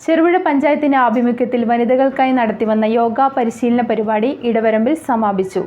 ചെറുപുഴ പഞ്ചായത്തിന്റെ ആഭിമുഖ്യത്തിൽ വനിതകൾക്കായി നടത്തിവന്ന യോഗ പരിശീലന പരിപാടി ഇടവരമ്പിൽ സമാപിച്ചു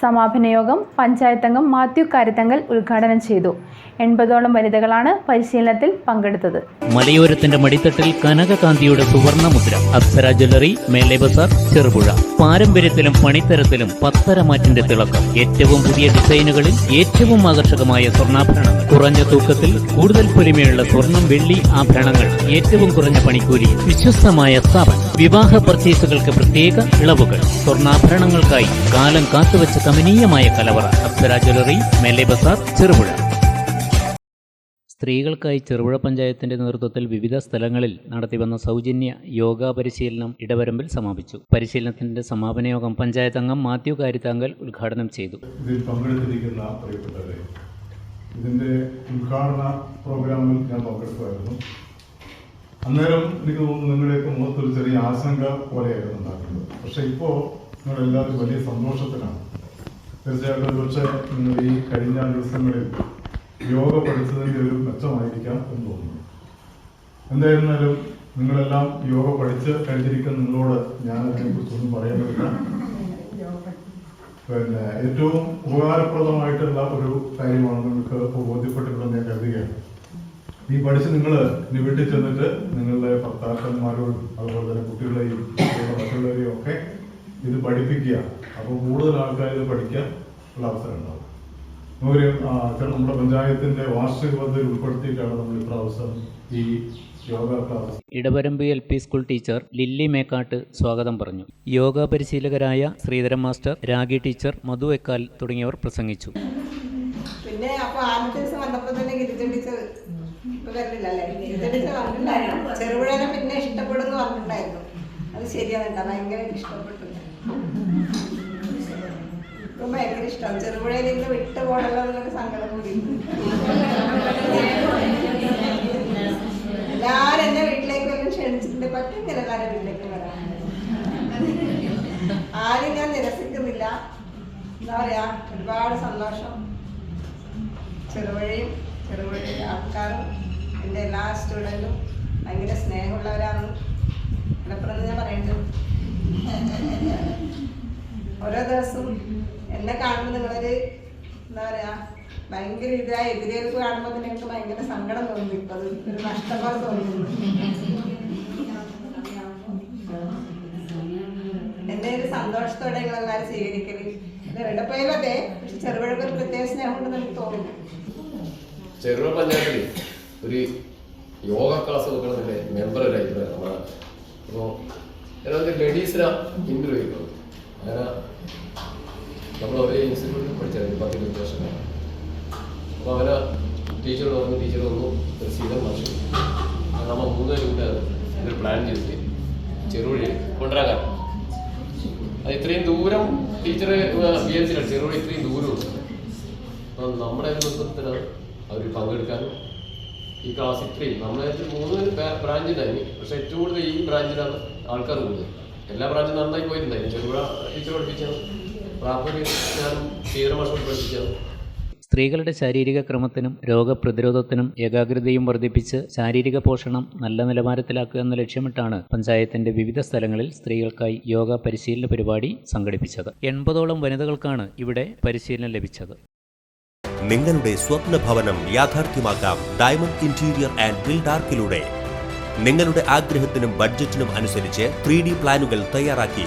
സമാപന യോഗം പഞ്ചായത്തംഗം മാത്യു കാരത്തങ്കൽ ഉദ്ഘാടനം ചെയ്തു. എൺപതോളം വനിതകളാണ് പരിശീലനത്തിൽ പങ്കെടുത്തത്. മലയോരത്തിന്റെ മടിത്തട്ടിൽ കനകകാന്തിയുടെ സുവർണ മുദ്ര അപ്സര ജ്വല്ലറി മേലെ ബസാർ ചെറുപുഴ. പാരമ്പര്യത്തിലും പണിത്തരത്തിലും പത്തരമാറ്റിന്റെ തിളക്കം. ഏറ്റവും പുതിയ ഡിസൈനുകളിൽ ഏറ്റവും ആകർഷകമായ സ്വർണാഭരണം കുറഞ്ഞ തൂക്കത്തിൽ കൂടുതൽ പൊലിമയുള്ള സ്വർണം വെള്ളി ആഭരണങ്ങൾ. ഏറ്റവും കുറഞ്ഞ പണിക്കൂലി വിശ്വസ്തമായ സ്ഥാപനം. വിവാഹ പർച്ചേസുകൾക്ക് പ്രത്യേക ഇളവുകൾ. സ്വർണാഭരണങ്ങൾക്കായി കാലം കാത്തുവച്ച കമനീയമായ കലവറ. അപ്സര ജ്വല്ലറി മേലെ ബസാർ ചെറുപുഴ. സ്ത്രീകൾക്കായി ചെറുപുഴ പഞ്ചായത്തിന്റെ നേതൃത്വത്തിൽ വിവിധ സ്ഥലങ്ങളിൽ നടത്തിവന്ന സൗജന്യ യോഗാ പരിശീലനം ഇടവരമ്പിൽ സമാപിച്ചു. പരിശീലനത്തിന്റെ സമാപന യോഗം പഞ്ചായത്ത് അംഗം മാത്യു കാരിത്താങ്കൽ ഉദ്ഘാടനം ചെയ്തു. ഇതിൽ പങ്കെടുത്തിരിക്കുന്ന പ്രിയപ്പെട്ടവരെ ഇതിന്റെ ഉദ്ഘാടന പ്രോഗ്രാമിൽ ഞാൻ പങ്കെടുക്കുമായിരുന്നു. അന്നേരം എനിക്ക് തോന്നുന്നു നിങ്ങളുടെയൊക്കെ മുഖത്തൊരു ചെറിയ ആശങ്ക പോലെയായിരുന്നു ഉണ്ടാക്കുന്നത്. പക്ഷെ ഇപ്പോൾ നിങ്ങളെല്ലാവരും വലിയ സന്തോഷത്തിലാണ്. തീർച്ചയായിട്ടും ഒരുപക്ഷെ ഈ കഴിഞ്ഞ ദിവസങ്ങളിൽ യോഗ പഠിച്ചതിന്റെ ഒരു മെച്ചമായിരിക്കാം എന്ന് തോന്നുന്നു. എന്തായിരുന്നാലും നിങ്ങളെല്ലാം യോഗ പഠിച്ച് കഴിഞ്ഞിരിക്കുന്ന നിങ്ങളോട് ഞാൻ അതിനെക്കുറിച്ചൊന്നും പറയാനില്ല പിന്നെ ഏറ്റവും ഉപകാരപ്രദമായിട്ടുള്ള ഒരു കാര്യമാണ് നിങ്ങൾക്ക് ബോധ്യപ്പെട്ടിട്ടുണ്ടെന്ന് ഞാൻ കരുതുകയാണ്. ഈ പഠിച്ച് നിങ്ങൾ ഇനി വീട്ടിൽ ചെന്നിട്ട് നിങ്ങളുടെ ഭർത്താക്കന്മാരോടും അതുപോലെ തന്നെ കുട്ടികളെയും മറ്റുള്ളവരെയും ഒക്കെ ഇത് പഠിപ്പിക്കുക. അപ്പോൾ കൂടുതൽ ആൾക്കാർ ഇത് പഠിക്കാൻ ഉള്ള അവസരം ഉണ്ടാവും. ഒരു നമ്മുടെ പഞ്ചായത്തിന്റെ വാർഷിക പദ്ധതിയിൽ ഉൾപ്പെടുത്തിയിട്ടാണ് നമ്മൾ ഇപ്രാവശ്യം ഈ Edavaramba L P school teacher Lilly Mekkat സ്വാഗതം പറഞ്ഞു. യോഗ പരിശീലകരായ ശ്രീധരൻ മാസ്റ്റർ രാഗി ടീച്ചർ മധു എക്കാൽ തുടങ്ങിയവർ പ്രസംഗിച്ചു. പിന്നെ അപ്പൊ ആദ്യത്തെ ദിവസം വന്നപ്പോ തന്നെ ഗിരിജ ടീച്ചർ ചെറുപുഴനെ പിന്നെ ഇഷ്ടപ്പെടുന്നു പറഞ്ഞിട്ടുണ്ടായിരുന്നു. അത് ശരിയാണ് കേട്ടോ ഭയങ്കര ഇപ്പൊ ഭയങ്കര ഇഷ്ടം ചെറുപുഴയിൽ നിന്ന് വിട്ടു പോകണല്ലോ എന്നുള്ളൊരു സങ്കടം കൂടി. എല്ലാരും എന്റെ വീട്ടിലേക്ക് വല്ലതും ക്ഷണിച്ചിട്ടുണ്ട്. പറ്റുന്നില്ല എല്ലാവരുടെ വീട്ടിലേക്ക് വരാൻ. ആരും ഞാൻ നിരസിക്കുന്നില്ല. എന്താ പറയാ ഒരുപാട് സന്തോഷം. ചെറുപുഴയും ചെറുപുഴയിലെ ആൾക്കാരും എന്റെ എല്ലാ സ്റ്റുഡന്റും ഭയങ്കര സ്നേഹമുള്ളവരാണ് മലപ്പുറം ഞാൻ പറയുന്നത് ഓരോ ദിവസവും എന്നെ കാണുമ്പോൾ നിങ്ങളൊരു എന്താ പറയാ ഭയങ്കര ഇതായ. എതിരേൽപ്പ് കാണുമ്പോൾ തന്നെ എനിക്ക് ഭയങ്കര സങ്കടം തോന്നുന്നു. ഇപ്പൊ അത് ഒരു നഷ്ടപ്പാട് തോന്നുന്നു. എന്നെ ഒരു സന്തോഷത്തോടെ നിങ്ങൾ എല്ലാവരും സ്വീകരിക്കൽ എവിടെ പോയാലും അതെ. പക്ഷെ ചെറുപഴക്ക് ഒരു പ്രത്യേക സ്നേഹം ഉണ്ടെന്ന് എനിക്ക് തോന്നുന്നു. ചെറുപുഴ ഒരു യോഗ ക്ലാസ് വെക്കണതിന്റെ മെമ്പർ ഒരു അഭിപ്രായമാണ് അപ്പോൾ ലേഡീസിനാ ഇന്റർവ്യൂ അങ്ങനെ നമ്മൾ ഒരേ ഇൻസ്റ്റിറ്റ്യൂട്ടിൽ പഠിച്ചായിരുന്നു പത്ത് ഇരുപത് വർഷം അപ്പോൾ അവരെ ടീച്ചറോട് പറഞ്ഞു ടീച്ചർ വന്നു ഒരു സീതം മാഷ്. നമ്മൾ മൂന്ന് കൂടെ ഇതൊരു പ്ലാൻ ചെയ്തിട്ട് ചെറുവഴി കൊണ്ടുവരാൻ അത് ഇത്രയും ദൂരം ടീച്ചർ വിചാരിച്ചില്ല ചെറുവഴി ഇത്രയും ദൂരമുണ്ട് അപ്പം നമ്മുടെ ഒരു അവർ പങ്കെടുക്കാനും ഈ ക്ലാസ് ഇത്രയും. നമ്മളെ മൂന്ന് ബ്രാഞ്ചിലായി പക്ഷെ ഏറ്റവും കൂടുതൽ ഈ ബ്രാഞ്ചിലാണ് ആൾക്കാർ കൂടുതൽ. എല്ലാ ബ്രാഞ്ചും നന്നായി പോയിട്ടുണ്ടായിരുന്നു ചെറുപുഴ ടീച്ചർ പഠിപ്പിച്ചത്. സ്ത്രീകളുടെ ശാരീരിക ക്രമത്തിനും രോഗപ്രതിരോധത്തിനും ഏകാഗ്രതയും വർദ്ധിപ്പിച്ച് ശാരീരിക പോഷണം നല്ല നിലവാരത്തിലാക്കുക എന്ന ലക്ഷ്യമിട്ടാണ് പഞ്ചായത്തിന്റെ വിവിധ സ്ഥലങ്ങളിൽ സ്ത്രീകൾക്കായി യോഗ പരിശീലന പരിപാടി സംഘടിപ്പിച്ചത്. എൺപതോളം വനിതകൾക്കാണ് ഇവിടെ പരിശീലനം ലഭിച്ചത്. നിങ്ങളുടെ സ്വപ്ന ഭവനം യാഥാർത്ഥ്യമാക്കാം ഡയമണ്ട് ഇന്റീരിയർ ആൻഡ് ബിൽഡാർക്കിലൂടെ നിങ്ങളുടെ ആഗ്രഹത്തിനും ബഡ്ജറ്റിനും അനുസരിച്ച് ത്രീ ഡി പ്ലാനുകൾ തയ്യാറാക്കി